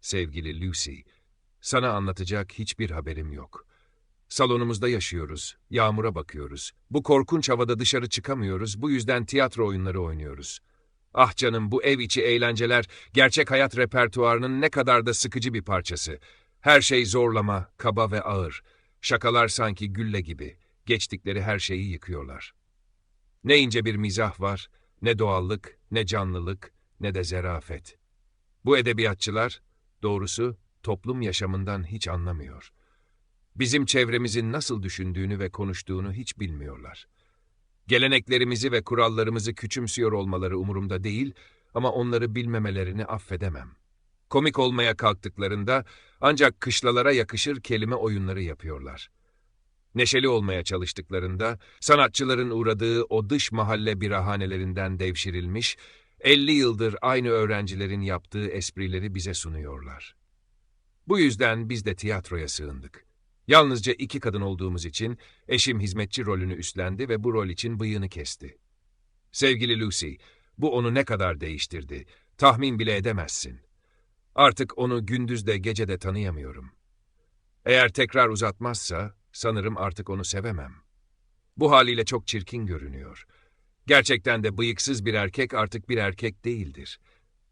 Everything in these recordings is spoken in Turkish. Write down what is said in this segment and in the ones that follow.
sevgili Lucy. Sana anlatacak hiçbir haberim yok. Salonumuzda yaşıyoruz, yağmura bakıyoruz. Bu korkunç havada dışarı çıkamıyoruz, bu yüzden tiyatro oyunları oynuyoruz. Ah canım bu ev içi eğlenceler gerçek hayat repertuarının ne kadar da sıkıcı bir parçası. Her şey zorlama, kaba ve ağır. Şakalar sanki gülle gibi. Geçtikleri her şeyi yıkıyorlar. Ne ince bir mizah var, ne doğallık, ne canlılık, ne de zerafet. Bu edebiyatçılar, doğrusu toplum yaşamından hiç anlamıyor. Bizim çevremizin nasıl düşündüğünü ve konuştuğunu hiç bilmiyorlar. Geleneklerimizi ve kurallarımızı küçümsüyor olmaları umurumda değil ama onları bilmemelerini affedemem. Komik olmaya kalktıklarında ancak kışlalara yakışır kelime oyunları yapıyorlar. Neşeli olmaya çalıştıklarında sanatçıların uğradığı o dış mahalle birahanelerinden devşirilmiş, 50 yıldır aynı öğrencilerin yaptığı esprileri bize sunuyorlar. Bu yüzden biz de tiyatroya sığındık. Yalnızca iki kadın olduğumuz için eşim hizmetçi rolünü üstlendi ve bu rol için bıyığını kesti. Sevgili Lucy, bu onu ne kadar değiştirdi, tahmin bile edemezsin. Artık onu gündüz de gece de tanıyamıyorum. Eğer tekrar uzatmazsa, sanırım artık onu sevemem. Bu haliyle çok çirkin görünüyor. Gerçekten de bıyıksız bir erkek artık bir erkek değildir.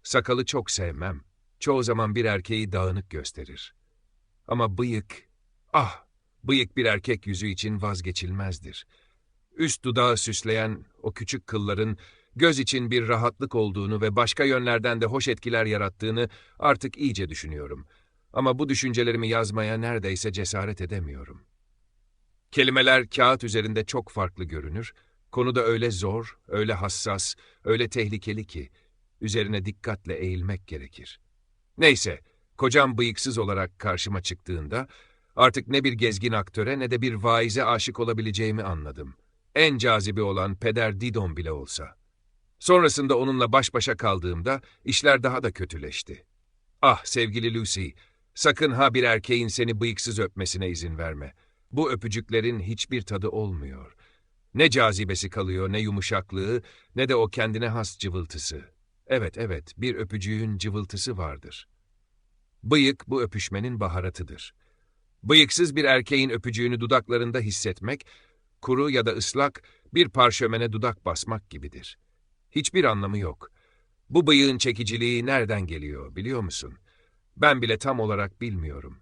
Sakalı çok sevmem. Çoğu zaman bir erkeği dağınık gösterir. Ama bıyık, ah, bıyık bir erkek yüzü için vazgeçilmezdir. Üst dudağı süsleyen o küçük kılların göz için bir rahatlık olduğunu ve başka yönlerden de hoş etkiler yarattığını artık iyice düşünüyorum. Ama bu düşüncelerimi yazmaya neredeyse cesaret edemiyorum. Kelimeler kağıt üzerinde çok farklı görünür, konu da öyle zor, öyle hassas, öyle tehlikeli ki üzerine dikkatle eğilmek gerekir. Neyse, kocam bıyıksız olarak karşıma çıktığında artık ne bir gezgin aktöre ne de bir vaize aşık olabileceğimi anladım. En cazibi olan peder Didon bile olsa. Sonrasında onunla baş başa kaldığımda işler daha da kötüleşti. Ah sevgili Lucy, sakın ha bir erkeğin seni bıyıksız öpmesine izin verme. Bu öpücüklerin hiçbir tadı olmuyor. Ne cazibesi kalıyor, ne yumuşaklığı, ne de o kendine has cıvıltısı. Evet, evet, bir öpücüğün cıvıltısı vardır. Bıyık bu öpüşmenin baharatıdır. Bıyıksız bir erkeğin öpücüğünü dudaklarında hissetmek, kuru ya da ıslak bir parşömene dudak basmak gibidir. Hiçbir anlamı yok. Bu bıyığın çekiciliği nereden geliyor biliyor musun? Ben bile tam olarak bilmiyorum.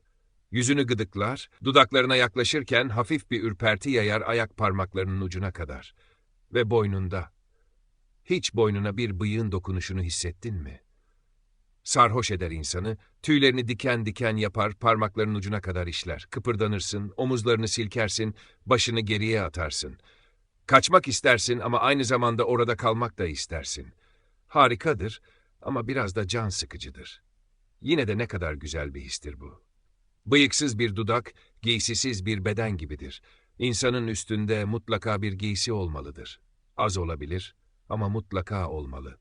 Yüzünü gıdıklar, dudaklarına yaklaşırken hafif bir ürperti yayar ayak parmaklarının ucuna kadar. Ve boynunda. Hiç boynuna bir bıyığın dokunuşunu hissettin mi? Sarhoş eder insanı, tüylerini diken diken yapar, parmaklarının ucuna kadar işler. Kıpırdanırsın, omuzlarını silkersin, başını geriye atarsın. Kaçmak istersin ama aynı zamanda orada kalmak da istersin. Harikadır ama biraz da can sıkıcıdır. Yine de ne kadar güzel bir histir bu. Bıyıksız bir dudak, giysisiz bir beden gibidir. İnsanın üstünde mutlaka bir giysi olmalıdır. Az olabilir ama mutlaka olmalı.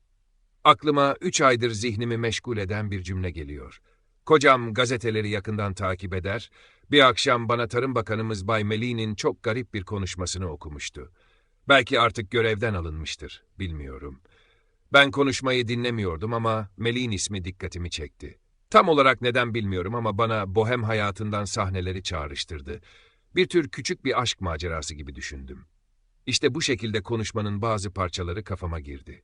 Aklıma üç aydır zihnimi meşgul eden bir cümle geliyor. Kocam gazeteleri yakından takip eder, bir akşam bana Tarım Bakanımız Bay Melih'in çok garip bir konuşmasını okumuştu. Belki artık görevden alınmıştır, bilmiyorum. Ben konuşmayı dinlemiyordum ama Melih'in ismi dikkatimi çekti. Tam olarak neden bilmiyorum ama bana bohem hayatından sahneleri çağrıştırdı. Bir tür küçük bir aşk macerası gibi düşündüm. İşte bu şekilde konuşmanın bazı parçaları kafama girdi.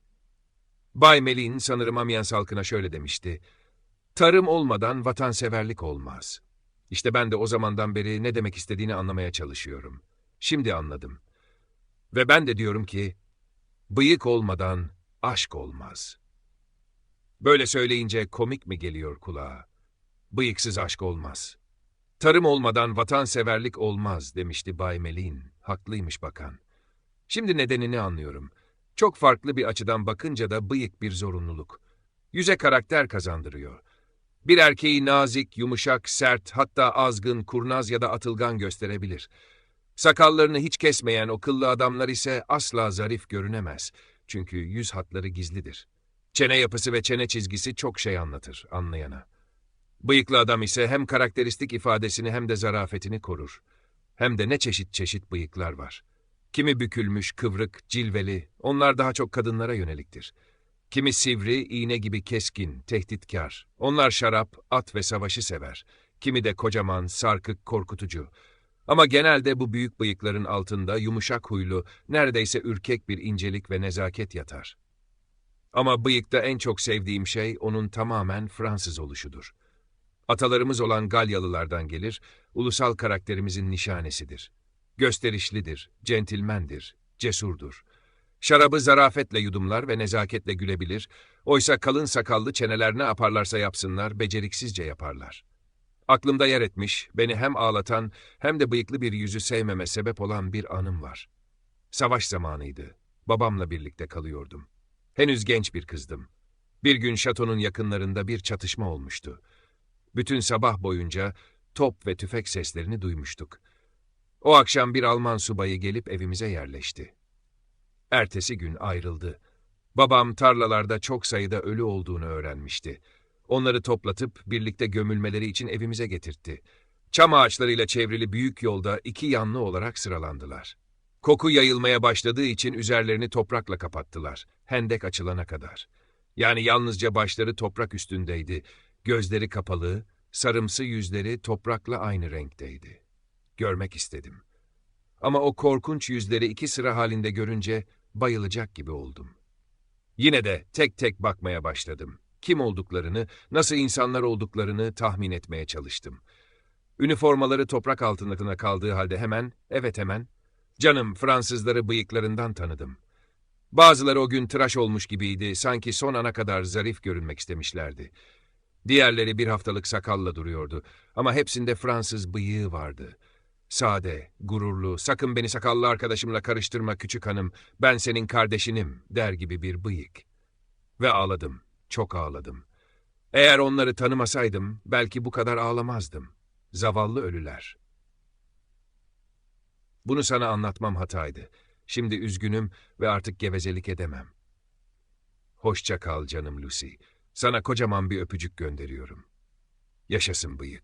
Bay Melin sanırım Amiens halkına şöyle demişti. Tarım olmadan vatanseverlik olmaz. İşte ben de o zamandan beri ne demek istediğini anlamaya çalışıyorum. Şimdi anladım. Ve ben de diyorum ki, bıyık olmadan aşk olmaz. Böyle söyleyince komik mi geliyor kulağa? Bıyıksız aşk olmaz. Tarım olmadan vatanseverlik olmaz demişti Bay Melin. Haklıymış bakan. Şimdi nedenini anlıyorum. Çok farklı bir açıdan bakınca da bıyık bir zorunluluk. Yüze karakter kazandırıyor. Bir erkeği nazik, yumuşak, sert, hatta azgın, kurnaz ya da atılgan gösterebilir. Sakallarını hiç kesmeyen o kıllı adamlar ise asla zarif görünemez. Çünkü yüz hatları gizlidir. Çene yapısı ve çene çizgisi çok şey anlatır anlayana. Bıyıklı adam ise hem karakteristik ifadesini hem de zarafetini korur. Hem de ne çeşit çeşit bıyıklar var. Kimi bükülmüş, kıvrık, cilveli, onlar daha çok kadınlara yöneliktir. Kimi sivri, iğne gibi keskin, tehditkar. Onlar şarap, at ve savaşı sever. Kimi de kocaman, sarkık, korkutucu. Ama genelde bu büyük bıyıkların altında yumuşak huylu, neredeyse ürkek bir incelik ve nezaket yatar. Ama bıyıkta en çok sevdiğim şey onun tamamen Fransız oluşudur. Atalarımız olan Galyalılardan gelir, ulusal karakterimizin nişanesidir. Gösterişlidir, centilmendir, cesurdur. Şarabı zarafetle yudumlar ve nezaketle gülebilir, oysa kalın sakallı çeneler ne yaparlarsa yapsınlar, beceriksizce yaparlar. Aklımda yer etmiş, beni hem ağlatan hem de bıyıklı bir yüzü sevmeme sebep olan bir anım var. Savaş zamanıydı. Babamla birlikte kalıyordum. Henüz genç bir kızdım. Bir gün şatonun yakınlarında bir çatışma olmuştu. Bütün sabah boyunca top ve tüfek seslerini duymuştuk. O akşam bir Alman subayı gelip evimize yerleşti. Ertesi gün ayrıldı. Babam tarlalarda çok sayıda ölü olduğunu öğrenmişti. Onları toplatıp birlikte gömülmeleri için evimize getirtti. Çam ağaçlarıyla çevrili büyük yolda iki yanlı olarak sıralandılar. Koku yayılmaya başladığı için üzerlerini toprakla kapattılar, hendek açılana kadar. Yani yalnızca başları toprak üstündeydi, gözleri kapalı, sarımsı yüzleri toprakla aynı renkteydi. Görmek istedim. Ama o korkunç yüzleri iki sıra halinde görünce bayılacak gibi oldum. Yine de tek tek bakmaya başladım. Kim olduklarını, nasıl insanlar olduklarını tahmin etmeye çalıştım. Üniformaları toprak altına kaldığı halde hemen, evet hemen, canım Fransızları bıyıklarından tanıdım. Bazıları o gün tıraş olmuş gibiydi, sanki son ana kadar zarif görünmek istemişlerdi. Diğerleri bir haftalık sakalla duruyordu ama hepsinde Fransız bıyığı vardı. Sade, gururlu, sakın beni sakallı arkadaşımla karıştırma küçük hanım, ben senin kardeşinim der gibi bir bıyık. Ve ağladım, çok ağladım. Eğer onları tanımasaydım belki bu kadar ağlamazdım. Zavallı ölüler. Bunu sana anlatmam hataydı. Şimdi üzgünüm ve artık gevezelik edemem. Hoşça kal canım Lucy. Sana kocaman bir öpücük gönderiyorum. Yaşasın bıyık.